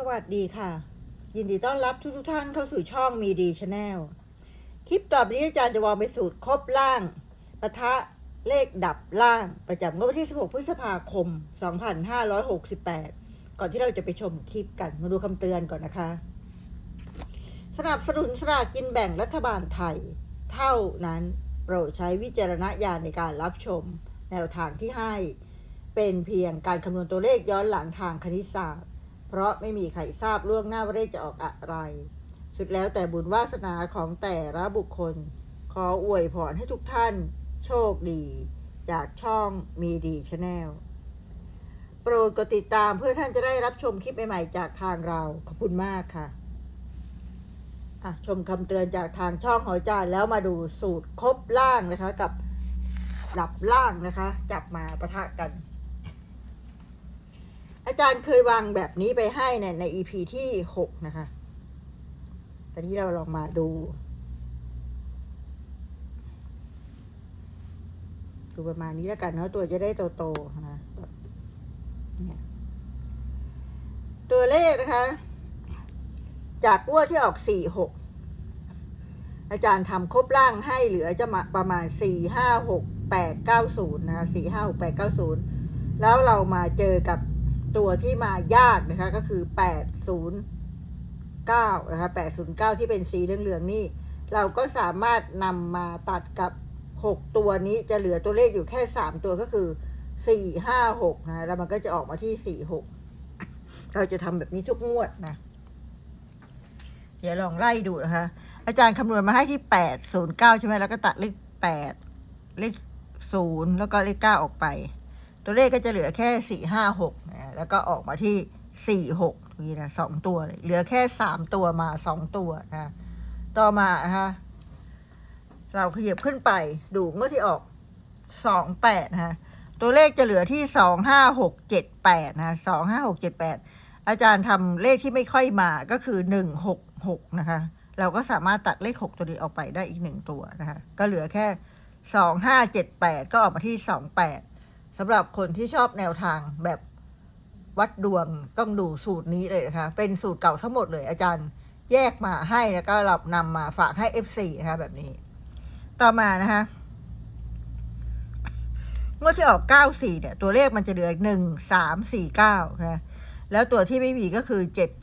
สวัสดีค่ะ ยินดีต้อนรับทุกทท่านเข้าสู่ช่องมีดีชาแนลคลิปต่อไปนี้อาจารย์จะวางไปสูตรครบล่างปะทะเลขดับล่างประจำงวดวันที่ 16 พฤษภาคม 2568 ก่อนที่เราจะไปชมคลิปกันมาดูคำเตือนก่อนนะคะ สนับสนุนสลากกินแบ่งรัฐบาลไทย เท่านั้นโปรดใช้วิจารณญาณในการรับชมแนวทางที่ให้ เป็นเพียงการคำนวณตัวเลขย้อนหลังทางคณิตศาสตร์ เพราะไม่มีใครทราบล่วงหน้าว่าเลขจะออกอะไร สุดแล้วแต่บุญวาสนาของแต่ละบุคคล ขออวยพรให้ทุกท่าน โชคดี จากช่องมีดีชาแนลโปรดกดติดตามเพื่อท่านจะได้รับชมคลิปใหม่ๆจากทางเรา ขอบคุณมากค่ะะชมคำเตือนจากทางช่องหอยจานแล้วมาดูสูตรครบล่างนะคะกับดับล่างนะคะ จับมาประทะกัน อาจารย์เคยวางแบบนี้ไปให้เนี่ยใน EP ที่หกนะคะ ตอนนี้เราลองมาดู ดูประมาณนี้แล้วกันเนาะตัวจะได้โตๆนะเนี่ยตัวเลขนะคะ จากงวที่ออกสี่หกอาจารย์ทำครบล่างให้เหลือจะมาประมาณสี่ห้าหกแปดเก้าศูนย์นะคะสี่ห้าหกแปดเก้าศูนย์แล้วเรามาเจอกับ ตัวที่มายากนะคะก็คือแปดศูนย์เก้านะคะแปดศูนย์เก้าที่เป็นสีเหลืองๆนี่ เราก็สามารถนำมาตัดกับหกตัวนี้จะเหลือตัวเลขอยู่แค่สามตัวก็คือสี่ห้าหกนะแล้วมันก็จะออกมาที่สี่หกเราจะทำแบบนี้ทุกงวดนะ เดี๋ยวลองไล่ดูนะคะ อาจารย์คำนวณมาให้ที่แปดศูนย์เก้าใช่ไหมแล้วก็ตัดเลขแปดเลขศูนย์แล้วก็เลขเก้าออกไป ตัวเลขก็จะเหลือแค่สี่ห้าหกนะแล้วก็ออกมาที่สี่หกนี่นะสองตัวเลยเหลือแค่สามตัวมาสองตัวนะต่อมานะคะเราขยับขึ้นไปดูงวดที่ออกสองแปดนะคะตัวเลขจะเหลือที่สองห้าหกเจ็ดแปดนะสองห้าหกเจ็ดแปดอาจารย์ทำเลขที่ไม่ค่อยมาก็คือหนึ่งหกหกนะคะ เราก็สามารถตัดเลขหกตัวนี้ออกไปได้อีกหนึ่งตัวนะคะ ก็เหลือแค่สองห้าเจ็ดแปดก็ออกมาที่สองแปด สำหรับคนที่ชอบแนวทางแบบวัดดวงต้องดูสูตรนี้เลยนะคะเป็นสูตรเก่าทั้งหมดเลยอาจารย์แยกมาให้แล้วก็เรานำมาฝากให้ F4 นะคะแบบนี้ ต่อมานะคะเมื่อที่ออก 94 เนี่ย ตัวเลขมันจะเหลือ 1 3 4 9 นะ แล้วตัวที่ไม่มีก็คือ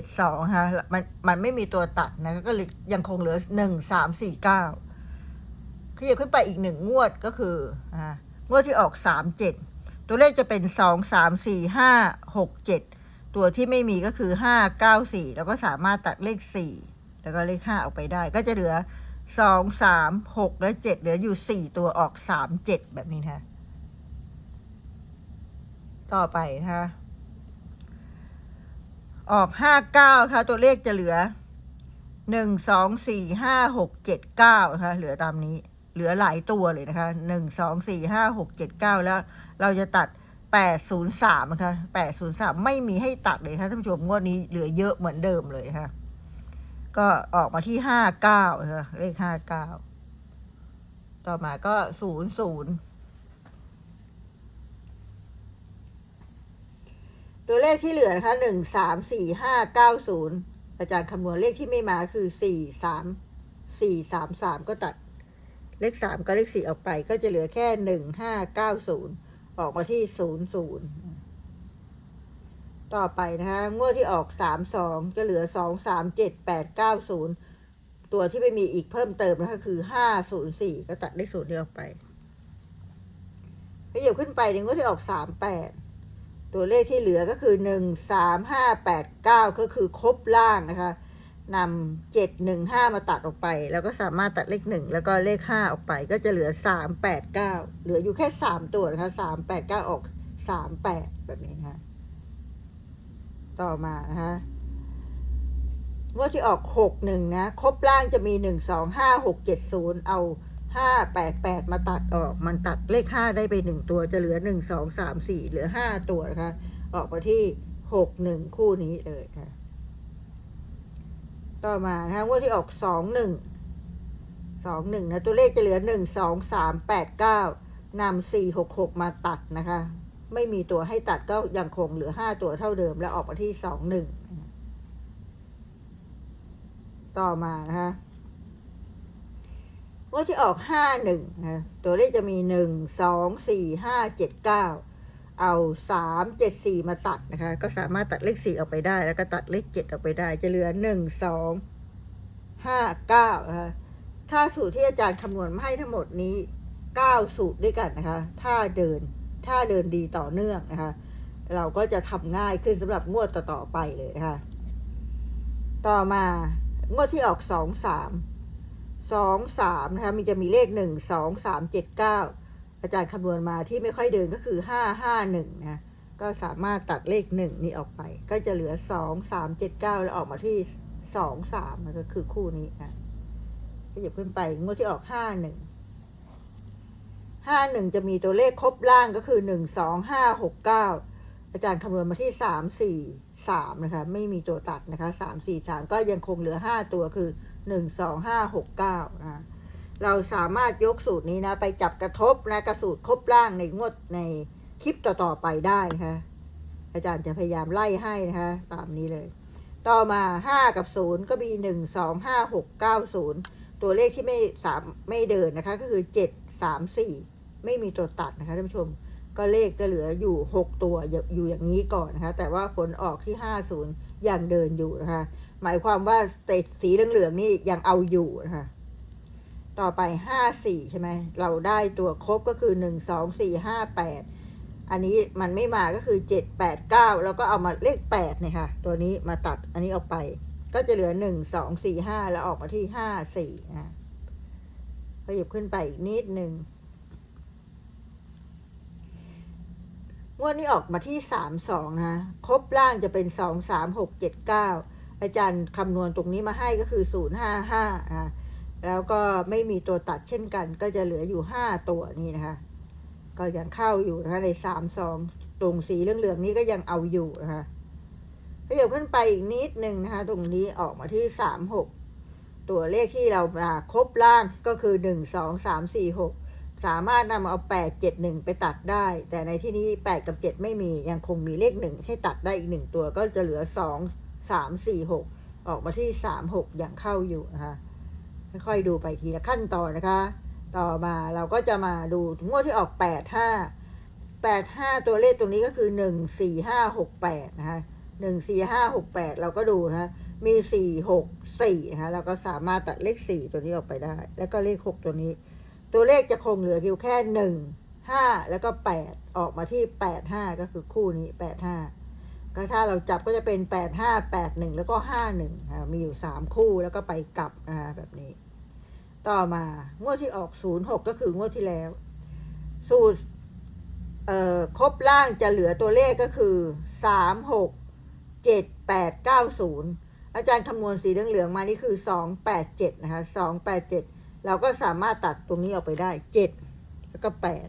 772นะคะมัน มันไม่มีตัวตัดนะ ก็เลยยังคงเหลือ 1 3 4 9ขยับขึ้นไปอีกหนึ่งงวดก็คือ อ่า งวดที่ออก 37 ตัวเลขจะเป็น2 3 4 5 6 7ตัวที่ไม่มีก็คือ5 9 4แล้วก็สามารถตัดเลข4แล้วก็เลข5ออกไปได้ ก็จะเหลือสองสามหกและเจ็ดเหลืออยู่สี่ตัวออกสามเจ็ดแบบนี้นะคะต่อไปนะคะออกห้าเก้าค่ะ ตัวเลขจะเหลือหนึ่งสองสี่ห้าหกเจ็ดเก้านะคะเหลือตามนี้ เหลือหลายตัวเลยนะคะหนึ่งสองสี่ห้าหกเจ็ดเก้าแล้ว เราจะตัดแปดศูนย์สามนะคะแปดศูนย์สามไม่มีให้ตัดเลยค่ะท่านผู้ชมงวดนี้เหลือเยอะเหมือนเดิมเลยค่ะ ก็ออกมาที่ห้าเก้าเลขห้าเก้าต่อมาก็ศูนย์ศูนย์ตัวเลขที่เหลือนะคะหนึ่งสามสี่ห้าเก้าศูนย์อาจารย์คำนวณเลขที่ไม่มาคือสี่สามสี่สามสามก็ตัด เลขสามกับเลขสี่ออกไปก็จะเหลือแค่หนึ่งห้าเก้าศูนย์ ออกมาที่ศูนย์ศูนย์ต่อไปนะคะงวดที่ออกสามสองจะเหลือสองสามเจ็ดแปดเก้าศูนย์ตัวที่ไม่มีอีกเพิ่มเติมนะคะคือห้าศูนย์สี่ก็ตัดเลขศูนย์นี้ออกไปขยับขึ้นไปในงวดที่ออกสามแปดตัวเลขที่เหลือก็คือหนึ่งสามห้าแปดเก้าก็คือครบล่างนะคะ นำเจ็ดหนึ่งห้ามาตัดออกไป แล้วก็สามารถตัดเลขหนึ่งแล้วก็เลขห้าออกไป ก็จะเหลือสามแปดเก้าเหลืออยู่แค่สามตัวนะคะสามแปดเก้าออกสามแปดแบบนี้นะคะต่อมานะคะงวดที่ออกหกหนึ่งนะครบล่างจะมีหนึ่งสองห้าหกเจ็ดศูนย์เอาห้าแปดแปดมาตัดออก มันตัดเลขห้าได้ไปหนึ่งตัวจะเหลือหนึ่งสองสามสี่เหลือห้าตัวนะคะ ออกมาที่หกหนึ่งคู่นี้เลยค่ะ ต่อมานะคะงวดที่ออกสองหนึ่งสองหนึ่งนะ ตัวเลขจะเหลือหนึ่งสองสามแปดเก้านำสี่หกหกมาตัดนะคะ ไม่มีตัวให้ตัดก็ยังคงเหลือห้าตัวเท่าเดิม แล้วออกมาที่สองหนึ่งต่อมานะคะงวดที่ออกห้าหนึ่งนะตัวเลขจะมีหนึ่งสองสี่ห้าเจ็ดเก้า เอาสามเจ็ดสี่มาตัดนะคะ ก็สามารถตัดเลขสี่ออกไปได้ แล้วก็ตัดเลขเจ็ดออกไปได้ จะเหลือหนึ่งสองห้าเก้านะคะถ้าสูตรที่อาจารย์คำนวณมาให้ทั้งหมดนี้เก้าสูตรด้วยกันนะคะ ถ้าเดินถ้าเดินดีต่อเนื่องนะคะ เราก็จะทำง่ายขึ้นสำหรับงวดต่อๆไปเลยนะคะ ต่อมางวดที่ออกสองสามสองสามนะคะมีจะมีเลขหนึ่งสองสามเจ็ดเก้า อาจารย์คำนวณมาที่ไม่ค่อยเดินก็คือห้าห้าหนึ่งนะ ก็สามารถตัดเลขหนึ่งนี้ออกไป ก็จะเหลือสองสามเจ็ดเก้าแล้วออกมาที่สองสามมันก็คือคู่นี้นะก็หยิบขึ้นไปงวดที่ออกห้าหนึ่งห้าหนึ่งจะมีตัวเลขครบล่างก็คือหนึ่งสอาจารย์คำนวณมาที่สามสี่สามนะคะ ไม่มีตัวตัดนะคะสามสี่สามก็ยังคงเหลือห้าตัวคือหนึ่งสองห้าหกเก้านะ เราสามารถยกสูตรนี้นะ ไปจับกระทบนะกระสูตรครบล่างในงวดในคลิปต่อๆไปได้นะคะอาจารย์จะพยายามไล่ให้นะคะตามนี้เลย ต่อมาห้ากับศูนย์ก็มีหนึ่งสองห้าหกเก้าศูนย์ตัวเลขที่ไม่สามไม่เดินนะคะ ก็คือเจ็ดสามสี่ไม่มีตัวตัดนะคะท่านผู้ชม ก็เลขจะเหลืออยู่ 6 ตัวอยู่อย่างนี้ก่อนนะคะ แต่ว่าผลออกที่ 50 ยังเดินอยู่นะคะ หมายความว่าเตจสีเหลืองๆนี่ยังเอาอยู่นะคะ ต่อไป54ใช่ไหมเราได้ตัวครบก็คือ1 2 4 5 8อันนี้มันไม่มาก็คือ7 8 9แล้วก็เอามาเลข8เนี่ยค่ะ ตัวนี้มาตัดอันนี้ออกไป ก็จะเหลือ1 2 4 5แล้วออกมาที่5 4นะก็หยิบขึ้นไปอีกนิดหนึ่งงวดนี้ออกมาที่สามสองนะครบล่างจะเป็นสองสามหกเจ็ดเก้าอาจารย์คำนวณตรงนี้มาให้ก็คือศูนย์ห้าห้านะ แล้วก็ไม่มีตัวตัดเช่นกัน ก็จะเหลืออยู่ห้าตัวนี้นะคะ ก็ยังเข้าอยู่นะคะในสามสองตรงสีเหลืองๆนี้ก็ยังเอาอยู่นะคะขยับขึ้นไปอีกนิดนึงนะคะ ตรงนี้ออกมาที่สามหกตัวเลขที่เรามาครบล่างก็คือหนึ่งสองสามสี่หกสามารถนำเอาแปดเจ็ดหนึ่งไปตัดได้ แต่ในที่นี้แปดกับเจ็ดไม่มียังคงมีเลขหนึ่งให้ตัดได้อีกหนึ่งตัวก็จะเหลือสองสามสี่หกออกมาที่สามหกอย่างเข้าอยู่นะคะ ค่อยๆดูไปทีละขั้นตอนนะคะ ต่อมาเราก็จะมาดูงวดที่ออกแปดห้าแปดห้าตัวเลขตรงนี้ก็คือหนึ่งสี่ห้าหกแปดนะคะหนึ่งสี่ห้าหกแปดเราก็ดูนะะมีสี่หกสี่นะคะ เราก็สามารถตัดเลขสี่ตัวนี้ออกไปได้ แล้วก็เลขหกตัวนี้ ตัวเลขจะคงเหลืออยู่แค่หนึ่งห้าแล้วก็แปดออกมาที่แปดห้าก็คือคู่นี้แปดห้า ก็ถ้าเราจับก็จะเป็นแปดห้าแปดหนึ่งแล้วก็ห้าหนึ่งมีอยู่สามคู่แล้วก็ไปกลับนะคะแบบนี้ ต่อมางวดที่ออกศูนย์หกก็คืองวดที่แล้ว สูตรเอ่อครบล่างจะเหลือตัวเลขก็คือสามหกเจ็ดแปดเก้าศูนย์อาจารย์คำนวณสีเหลืองๆมานี่คือสองแปดเจ็ดนะคะสองแปดเจ็ดเราก็สามารถตัดตรงนี้ออกไปได้เจ็ดแล้วก็แปด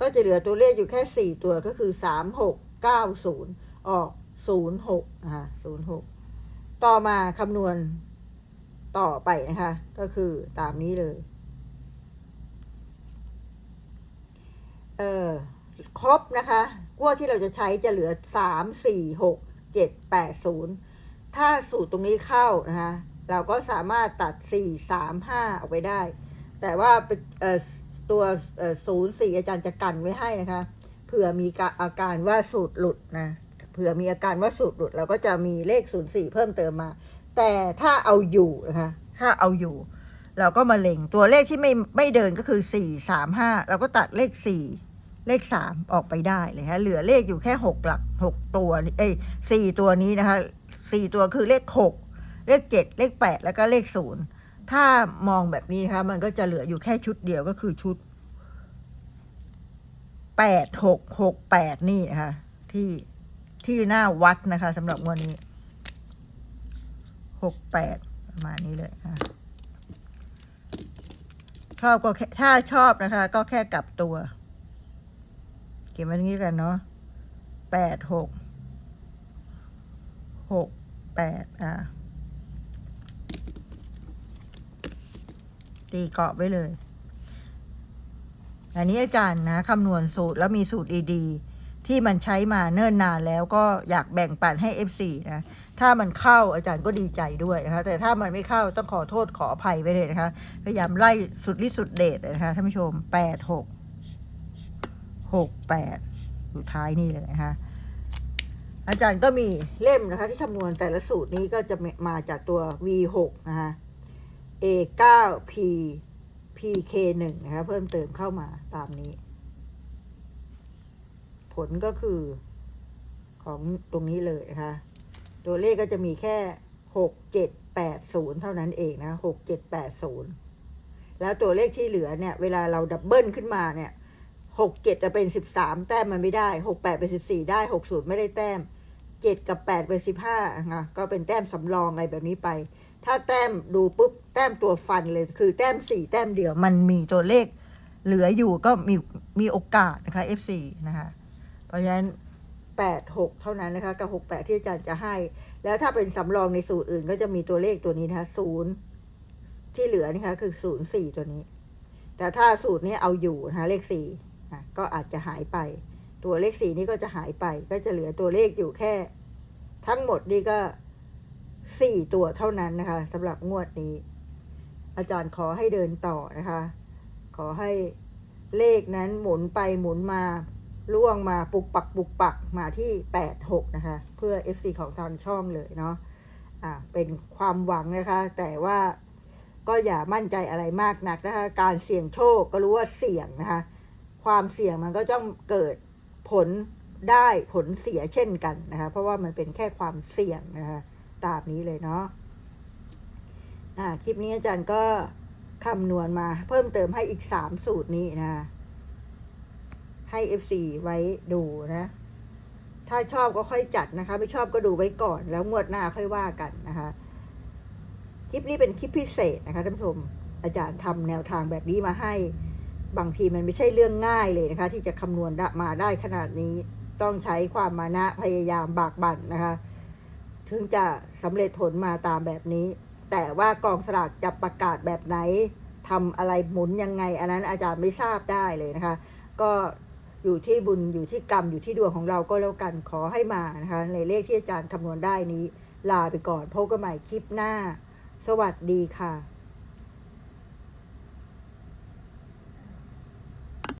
ก็จะเหลือตัวเลขอยู่แค่สี่ตัวก็คือสามหกเก้าศูนย์ ออกศูนย์หกนะคะศูนย์หกต่อมาคำนวณต่อไปนะคะ ก็คือตามนี้เลย เออครบนะคะกล้วที่เราจะใช้จะเหลือสามสี่หกเจ็ดแปดศูนย์ถ้าสูตรตรงนี้เข้านะคะ เราก็สามารถตัด4 3 5ออกไปได้ แต่ว่าเอ่อตัวศูนย์สี่อาจารย์จะกันไว้ให้นะคะ เผื่อมีอาการว่าสูตรหลุดนะ ผื่อมีอาการว่าสูตรหลุดเราก็จะมีเลขศูนย์สี่เพิ่มเติมมา แต่ถ้าเอาอยู่นะคะถ้าเอาอยู่ เราก็มาเล็งตัวเลขที่ไม่ไม่เดินก็คือสี่สามห้าเราก็ตัดเลขสี่เลขสามออกไปได้เลยฮะเหลือเลขอยู่แค่หกหลักหกตัวเอ้ยสี่ตัวนี้นะคะสี่ตัวคือเลขหกเลขเจ็ดเลขแปดแล้วก็เลขศูนย์ถ้ามองแบบนี้นะคะมันก็จะเหลืออยู่แค่ชุดเดียวก็คือชุดแปดหกหกแปดนี่นะคะที่ ที่หน้าวัดนะคะสำหรับวันนี้หกแปดประมาณนี้เลยค่ะชอบก็แค่ถ้าชอบนะคะ ก็แค่กลับตัวเก็บไว้ตรงนี้กันเนาะแปดหกหกแปดอ่าตีเกาะไว้เลย อันนี้อาจารย์นะคำนวณสูตรแล้วมีสูตรดีๆ ที่มันใช้มาเนิ่นนานแล้วก็อยากแบ่งปันให้ F4 นะถ้ามันเข้าอาจารย์ก็ดีใจด้วยนะคะ แต่ถ้ามันไม่เข้าต้องขอโทษขออภัยไว้เลยนะคะ พยายามไล่สุดฤทธิ์สุดเดชนะคะท่านผู้ชมแปดหกหกแปดอยู่ท้ายนี่เลยนะคะอาจารย์ก็มีเล่มนะคะ ที่คำนวณแต่ละสูตรนี้ก็จะมาจากตัว V6 นะคะ A9P PK1 นะคะเพิ่มเติมเข้ามาตามนี้ ลก็คือของตรงนี้เลยนะคะตัวเลขก็จะมีแค่หกเจ็ดแปดศูนย์เท่านั้นเองนะหกเจ็ดแปดศูนย์แล้วตัวเลขที่เหลือเนี่ย เวลาเราดับเบิลขึ้นมาเนี่ยหกเจ็ดจะเป็นสิบสามแต้มมันไม่ได้หกแปดเป็นสิบสี่ได้หกศูนย์ไม่ได้แต้มเจ็ดกับแปดเป็นสิบห้านะก็เป็นแต้มสำรองอะไรแบบนี้ไป ถ้าแต้มดูปุ๊บแต้มตัวฟันเลยคือแต้มสี่แต้มเดียวมันมีตัวเลขเหลืออยู่ก็มีมีโอกาสนะคะ F4 นะคะ เพราะฉะนั้นแปดหกเท่านั้นนะคะกับหกแปดที่อาจารย์จะให้ แล้วถ้าเป็นสำรองในสูตรอื่น ก็จะมีตัวเลขตัวนี้นะคะศูนย์ที่เหลือนี่คะคือศูนย์สี่ตัวนี้ แต่ถ้าสูตรนี้เอาอยู่นะคะเลขสี่ะก็อาจจะหายไป ตัวเลขสี่นี้ก็จะหายไป ก็จะเหลือตัวเลขอยู่แค่ ทั้งหมดนี่ก็สี่ตัวเท่านั้นนะคะสำหรับงวดนี้ อาจารย์ขอให้เดินต่อนะคะ ขอให้เลขนั้นหมุนไปหมุนมา ล่วงมาปุกปักปุกปักมาที่แปดหกนะคะ เพื่อ FC ของทางช่องเลยเนาะอ่าเป็นความหวังนะคะ แต่ว่าก็อย่ามั่นใจอะไรมากนักนะคะ การเสี่ยงโชคก็รู้ว่าเสี่ยงนะคะ ความเสี่ยงมันก็ต้องเกิดผลได้ผลเสียเช่นกันนะคะ เพราะว่ามันเป็นแค่ความเสี่ยงนะคะตามนี้เลยเนาะอ่าคลิปนี้อาจารย์ก็คำนวณมาเพิ่มเติมให้อีกสามสูตรนี้นะคะ ให้ FC ไว้ดูนะ ถ้าชอบก็ค่อยจัดนะคะ ไม่ชอบก็ดูไว้ก่อน แล้วงวดหน้าค่อยว่ากันนะคะ คลิปนี้เป็นคลิปพิเศษนะคะท่านผู้ชม อาจารย์ทำแนวทางแบบนี้มาให้ บางทีมันไม่ใช่เรื่องง่ายเลยนะคะ ที่จะคำนวณมาได้ขนาดนี้ ต้องใช้ความมานะพยายามบากบั่นนะคะ ถึงจะสำเร็จผลมาตามแบบนี้ แต่ว่ากองสลากจะประกาศแบบไหนทำอะไรหมุนยังไง อันนั้นอาจารย์ไม่ทราบได้เลยนะคะ ก็ อยู่ที่บุญอยู่ที่กรรมอยู่ที่ดวงของเราก็แล้วกันขอให้มานะคะในเลขที่อาจารย์คำนวณได้นี้ ลาไปก่อนพบกันใหม่คลิปหน้า สวัสดีค่ะ